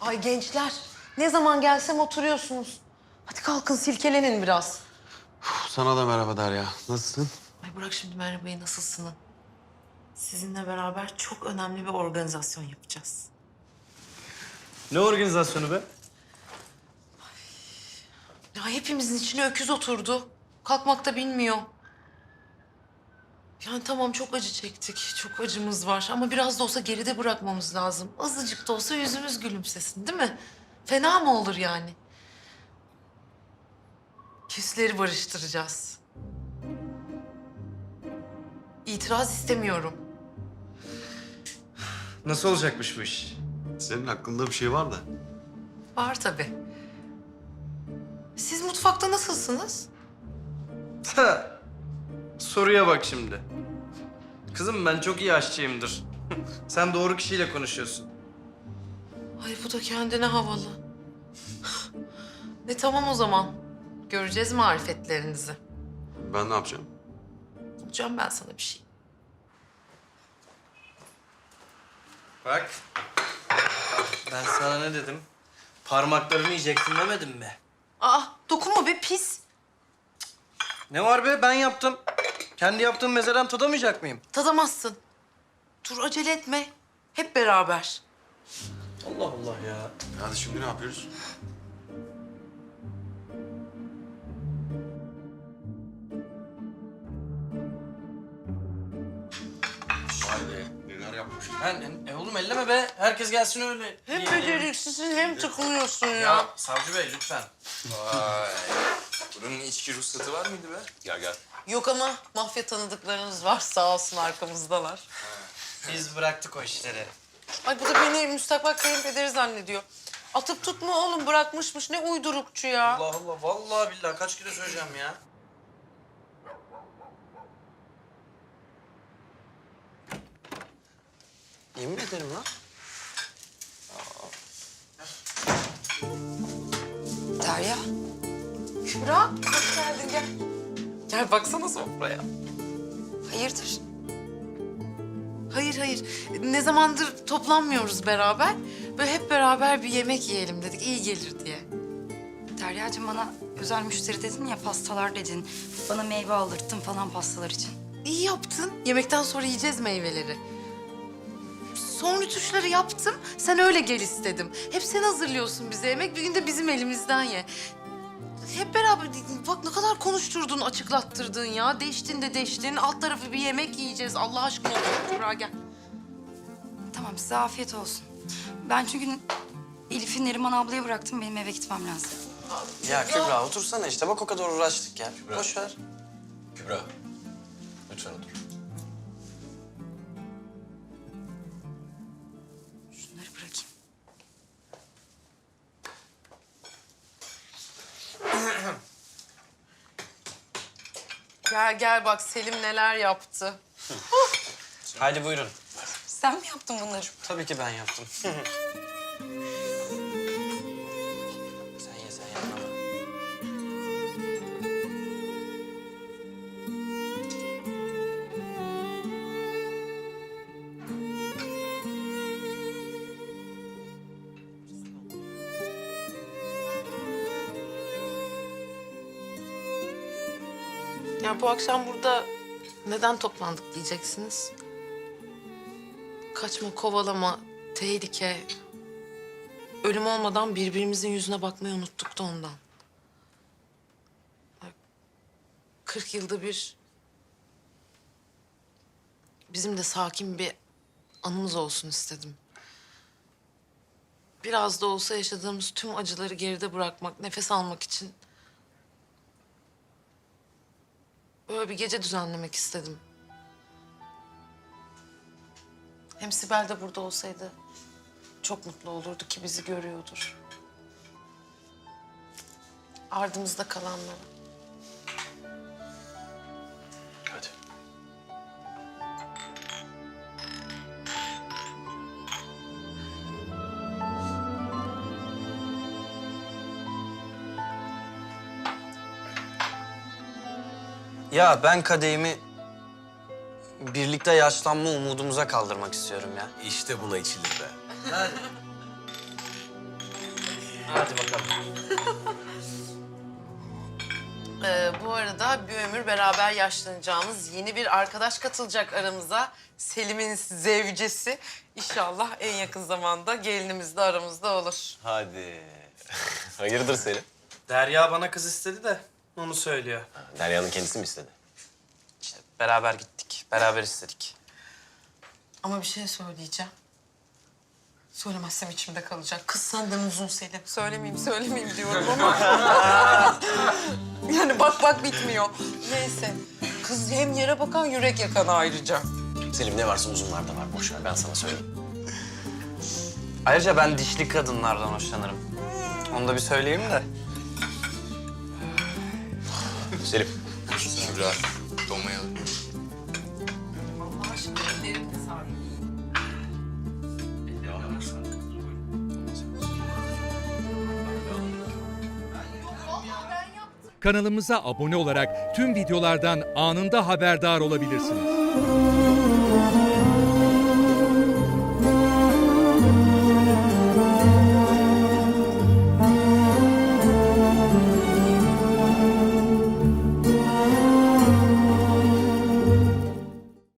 Ay gençler, ne zaman gelsem oturuyorsunuz. Hadi kalkın silkelenin biraz. Sana da merhaba Derya. Nasılsın? Ay bırak şimdi merhabayı nasılsın? Sizinle beraber çok önemli bir organizasyon yapacağız. Ne organizasyonu be? Ya hepimizin içine öküz oturdu. Kalkmak da bilmiyor. Yani tamam çok acı çektik, çok acımız var ama biraz da olsa geride bırakmamız lazım. Azıcık da olsa yüzümüz gülümsesin değil mi? Fena mı olur yani? Küsleri barıştıracağız. İtiraz istemiyorum. Nasıl olacakmış bu iş? Senin aklında bir şey var da. Var tabii. Siz mutfakta nasılsınız? Soruya bak şimdi. Kızım ben çok iyi aşçıyımdır. Sen doğru kişiyle konuşuyorsun. Ay bu da kendine havalı. ne tamam o zaman. Göreceğiz marifetlerinizi. Ben ne yapacağım? Bulacağım ben sana bir şey. Bak. Ben sana ne dedim? Parmaklarını yiyeceksin demedim mi? Aa dokunma be pis. Ne var be ben yaptım. Kendi yaptığım mezeden tadamayacak mıyım? Tadamazsın. Dur acele etme. Hep beraber. Allah Allah ya. Hadi şimdi ne yapıyoruz? Vay be, neler yapmış. Ben, e, oğlum elleme be. Herkes gelsin öyle. Hem beceriksizsin hem tıkılıyorsun ya. Ya savcı bey lütfen. Vay. Bunun içki ruhsatı var mıydı be? Gel gel. Yok ama mafya tanıdıklarınız var sağ olsun arkamızdalar. Biz bıraktık o işleri. Ay bu da beni müstakbel kayınpederi zannediyor. Atıp tutma oğlum bırakmışmış ne uydurukçu ya. Allah Allah vallahi billahi kaç kere söyleyeceğim ya. Yemin ederim lan. Şura hoş geldin gel. Gel baksana sofraya. hayırdır? Hayır hayır. Ne zamandır toplanmıyoruz beraber. Böyle hep beraber bir yemek yiyelim dedik. iyi gelir diye. Derya'cığım bana özel müşteri dedin ya, pastalar dedin. Bana meyve aldırttın falan pastalar için. İyi yaptın. Yemekten sonra yiyeceğiz meyveleri. Son rütuşları yaptım. Sen öyle gel istedim. Hep sen hazırlıyorsun bize yemek. Bir gün de bizim elimizden ye. Hep beraber bak ne kadar konuşturdun, açıklattırdın ya. Deştin de deştin. Alt tarafı bir yemek yiyeceğiz. Allah aşkına otur Kübra gel. Tamam, size afiyet olsun. Ben çünkü Elif'i Neriman ablaya bıraktım, benim eve gitmem lazım. Ya Kübra otursana işte bak o kadar uğraştık ya. Boş ver. Kübra. Gel gel bak Selim neler yaptı. Hadi buyurun. Sen mi yaptın bunları? Tabii ki ben yaptım. Ya bu akşam burada neden toplandık diyeceksiniz. Kaçma, kovalama, tehlike. Ölüm olmadan birbirimizin yüzüne bakmayı unuttuk da ondan. 40 yılda bir bizim de sakin bir anımız olsun istedim. Biraz da olsa yaşadığımız tüm acıları geride bırakmak, nefes almak için Böyle bir gece düzenlemek istedim. Hem Sibel de burada olsaydı çok mutlu olurdu ki bizi görüyordur. Ardımızda kalanlara. Ya ben kadehimi birlikte yaşlanma umudumuza kaldırmak istiyorum ya. İşte buna içilir be. Hadi bakalım. Ee, bu arada bir ömür beraber yaşlanacağımız yeni bir arkadaş katılacak aramıza. Selim'in zevcesi. İnşallah en yakın zamanda gelinimiz de aramızda olur. Hadi. Hayırdır Selim? Derya bana kız istedi de onu söylüyor. Derya'nın kendisi mi istedi? İşte beraber gittik, beraber istedik. Ama bir şey söyleyeceğim. Söylemezsem içimde kalacak. Kız senden uzun Selim. Söylemeyeyim, söylemeyeyim diyorum ama. yani bak bak bitmiyor. Neyse. Kız hem yere bakan yürek yakan ayrıca. Selim ne varsa uzunlarda var. Boş ver ben sana söyleyeyim. Ayrıca ben dişli kadınlardan hoşlanırım. Onu da bir söyleyeyim de. Selim. Şurada donmayalım. Kanalımıza abone olarak tüm videolardan anında haberdar olabilirsiniz.